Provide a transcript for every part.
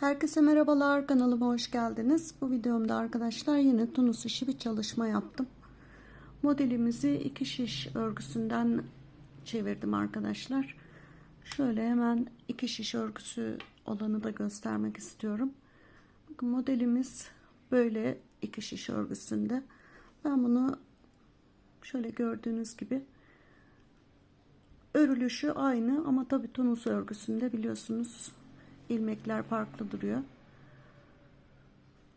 Herkese merhabalar kanalıma hoş geldiniz. Bu videomda arkadaşlar yine tunus işi bir çalışma yaptım. Modelimizi iki şiş örgüsünden çevirdim arkadaşlar. Şöyle hemen iki şiş örgüsü olanı da göstermek istiyorum. Bakın modelimiz böyle iki şiş örgüsünde. Ben bunu şöyle gördüğünüz gibi örülüşü aynı ama tabi tunus örgüsünde biliyorsunuz ilmekler farklı duruyor.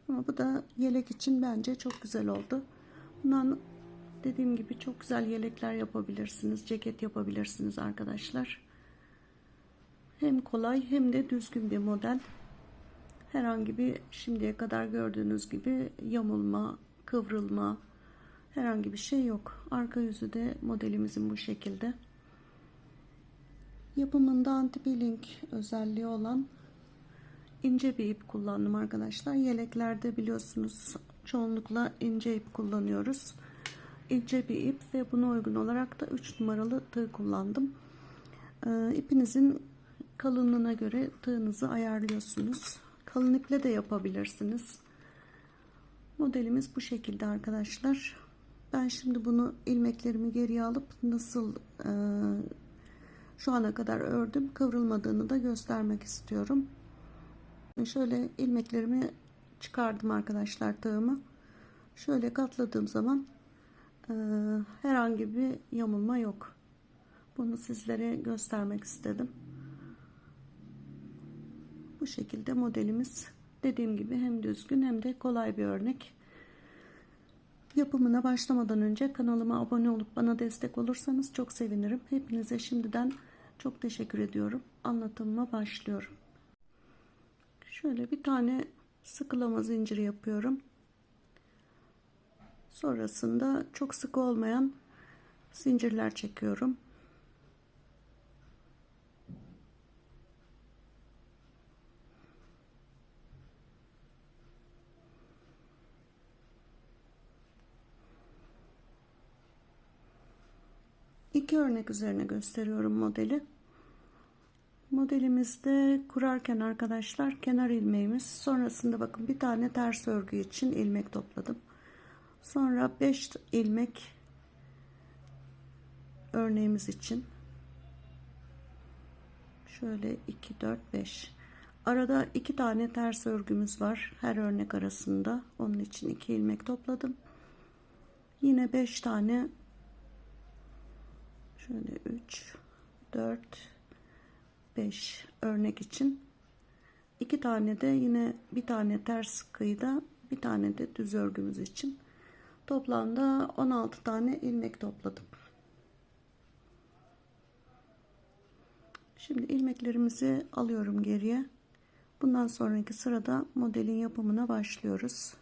Ama bu da yelek için bence çok güzel oldu. Bundan dediğim gibi çok güzel yelekler yapabilirsiniz. Ceket yapabilirsiniz arkadaşlar. Hem kolay hem de düzgün bir model. Herhangi bir şimdiye kadar gördüğünüz gibi yamulma, kıvrılma herhangi bir şey yok. Arka yüzü de modelimizin bu şekilde. Yapımında anti-peeling özelliği olan ince bir ip kullandım arkadaşlar. Yeleklerde biliyorsunuz çoğunlukla ince ip kullanıyoruz. İnce bir ip ve buna uygun olarak da 3 numaralı tığ kullandım. Ee, ipinizin kalınlığına göre tığınızı ayarlıyorsunuz. Kalın iple de yapabilirsiniz. Modelimiz bu şekilde arkadaşlar. Ben şimdi bunu ilmeklerimi geriye alıp nasıl e, şu ana kadar ördüm kıvrılmadığını da göstermek istiyorum. Şöyle ilmeklerimi çıkardım arkadaşlar tığımı. Şöyle katladığım zaman e, herhangi bir yamulma yok. Bunu sizlere göstermek istedim. Bu şekilde modelimiz dediğim gibi hem düzgün hem de kolay bir örnek. Yapımına başlamadan önce kanalıma abone olup bana destek olursanız çok sevinirim. Hepinize şimdiden çok teşekkür ediyorum. Anlatımıma başlıyorum. Şöyle bir tane sıkılama zinciri yapıyorum. Sonrasında çok sık olmayan zincirler çekiyorum. İki örnek üzerine gösteriyorum modeli. Modelimizde kurarken arkadaşlar kenar ilmeğimiz sonrasında bakın bir tane ters örgü için ilmek topladım. Sonra 5 ilmek örneğimiz için. Şöyle 2 4 5 arada iki tane ters örgümüz var her örnek arasında. Onun için 2 ilmek topladım. Yine 5 tane şöyle 3 4 5 örnek için. İki tane de yine bir tane ters kıyıda bir tane de düz örgümüz için. Toplamda 16 tane ilmek topladım. Şimdi ilmeklerimizi alıyorum geriye. Bundan sonraki sırada modelin yapımına başlıyoruz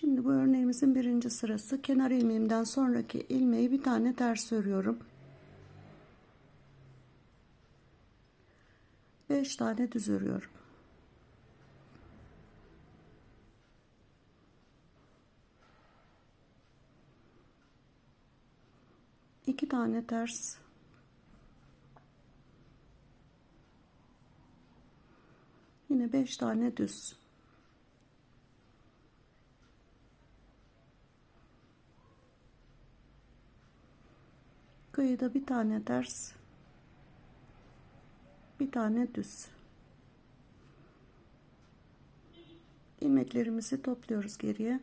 Şimdi bu örneğimizin birinci sırası kenar ilmeğimden sonraki ilmeği bir tane ters örüyorum. 5 tane düz örüyorum. İki tane ters yine beş tane düz kıyıda bir tane ters bir tane düz. İlmeklerimizi topluyoruz geriye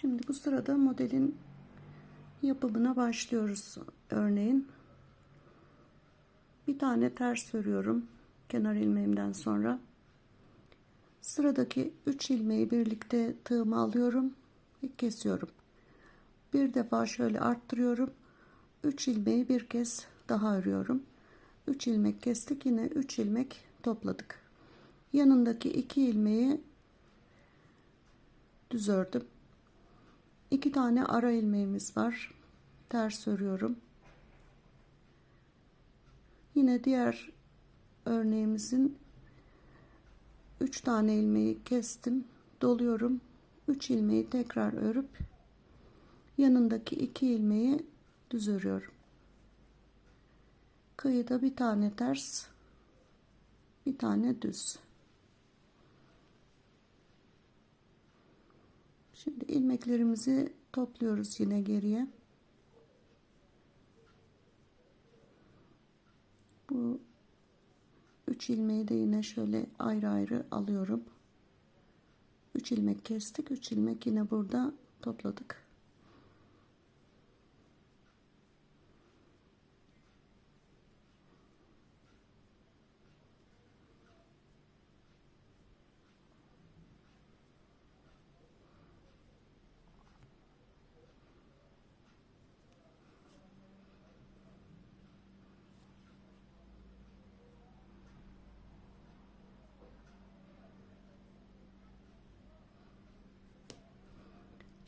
Şimdi bu sırada modelin yapımına başlıyoruz örneğin. Bir tane ters örüyorum kenar ilmeğimden sonra. Sıradaki 3 ilmeği birlikte tığıma alıyorum ve kesiyorum. Bir defa şöyle arttırıyorum. 3 ilmeği bir kez daha örüyorum. 3 ilmek kestik yine 3 ilmek topladık. Yanındaki 2 ilmeği düz ördüm. 2 tane ara ilmeğimiz var. Ters örüyorum. Yine diğer örneğimizin 3 tane ilmeği kestim. Doluyorum. 3 ilmeği tekrar örüp yanındaki 2 ilmeği düz örüyorum. Kıyıda bir tane ters, bir tane düz. Şimdi ilmeklerimizi topluyoruz yine geriye. Bu üç ilmeği de yine şöyle ayrı ayrı alıyorum. 3 ilmek kestik. 3 ilmek yine burada topladık.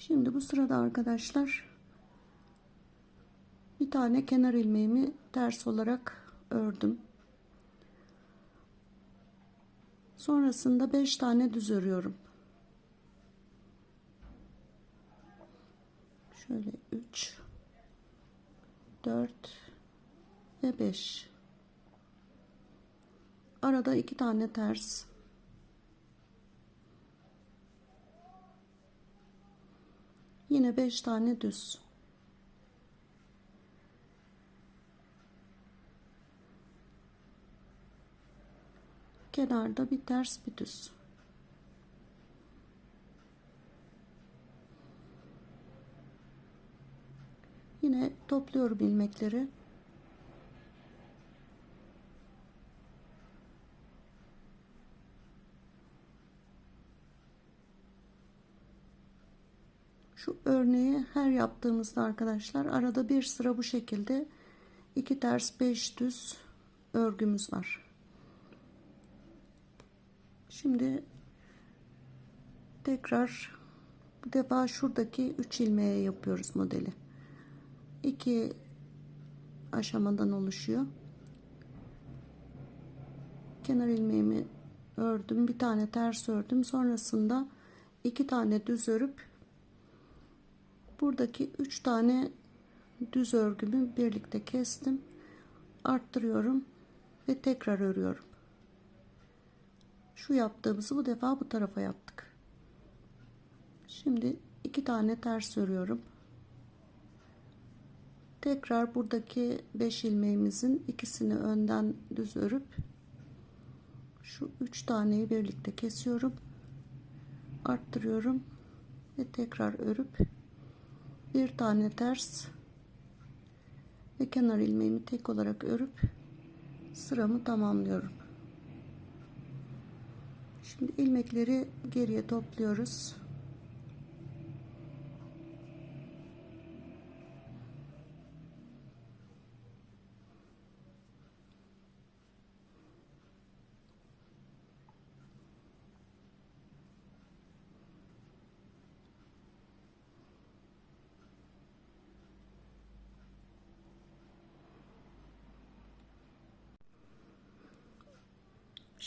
Şimdi bu sırada arkadaşlar bir tane kenar ilmeğimi ters olarak ördüm. Sonrasında 5 tane düz örüyorum. Şöyle 3 4 ve 5 arada iki tane ters Yine 5 tane düz. Kenarda bir ters bir düz. Yine topluyorum ilmekleri. Şu örneği her yaptığımızda arkadaşlar arada bir sıra bu şekilde iki ters beş düz örgümüz var. Şimdi tekrar bu defa şuradaki 3 ilmeğe yapıyoruz modeli. İki aşamadan oluşuyor. Kenar ilmeğimi ördüm. Bir tane ters ördüm. Sonrasında iki tane düz örüp buradaki üç tane düz örgümü birlikte kestim. Arttırıyorum ve tekrar örüyorum. Şu yaptığımızı bu defa bu tarafa yaptık. Şimdi iki tane ters örüyorum. Tekrar buradaki 5 ilmeğimizin ikisini önden düz örüp şu üç taneyi birlikte kesiyorum. Arttırıyorum ve tekrar örüp bir tane ters ve kenar ilmeğimi tek olarak örüp sıramı tamamlıyorum. Şimdi ilmekleri geriye topluyoruz.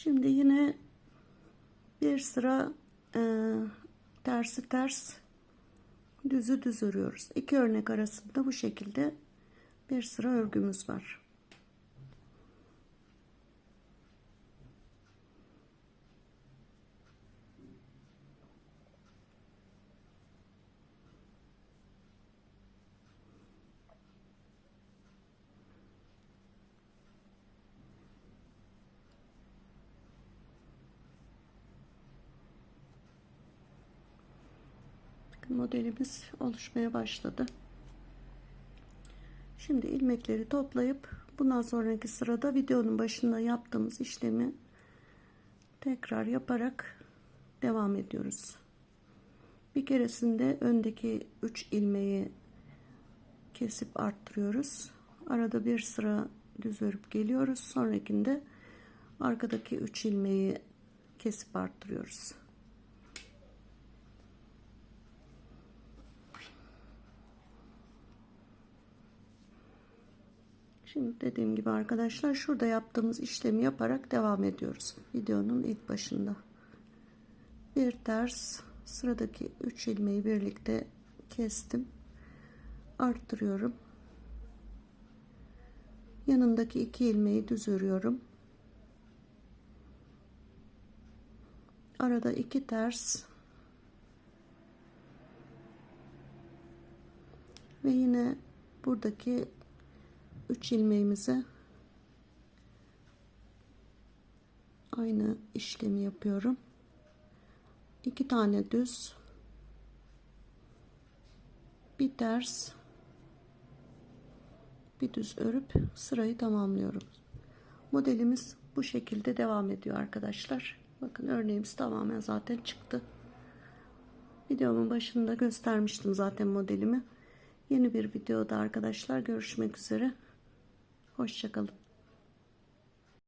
Şimdi yine bir sıra e, tersi ters düzü düz örüyoruz. İki örnek arasında bu şekilde bir sıra örgümüz var. Modelimiz oluşmaya başladı. Şimdi ilmekleri toplayıp Bundan sonraki sırada videonun başında yaptığımız işlemi tekrar yaparak devam ediyoruz. Bir keresinde öndeki 3 ilmeği kesip arttırıyoruz. Arada bir sıra düz örüp geliyoruz. Sonrakinde arkadaki 3 ilmeği kesip arttırıyoruz. Şimdi dediğim gibi arkadaşlar şurada yaptığımız işlemi yaparak devam ediyoruz. Videonun ilk başında. Bir ters sıradaki 3 ilmeği birlikte kestim. Arttırıyorum. Yanındaki 2 ilmeği düz örüyorum. Arada 2 ters ve yine buradaki 3 ilmeğimize aynı işlemi yapıyorum. 2 tane düz bir ters bir düz örüp sırayı tamamlıyorum. Modelimiz bu şekilde devam ediyor arkadaşlar. Bakın örneğimiz tamamen zaten çıktı. Videomun başında göstermiştim zaten modelimi. Yeni bir videoda arkadaşlar görüşmek üzere. Hoşçakalın.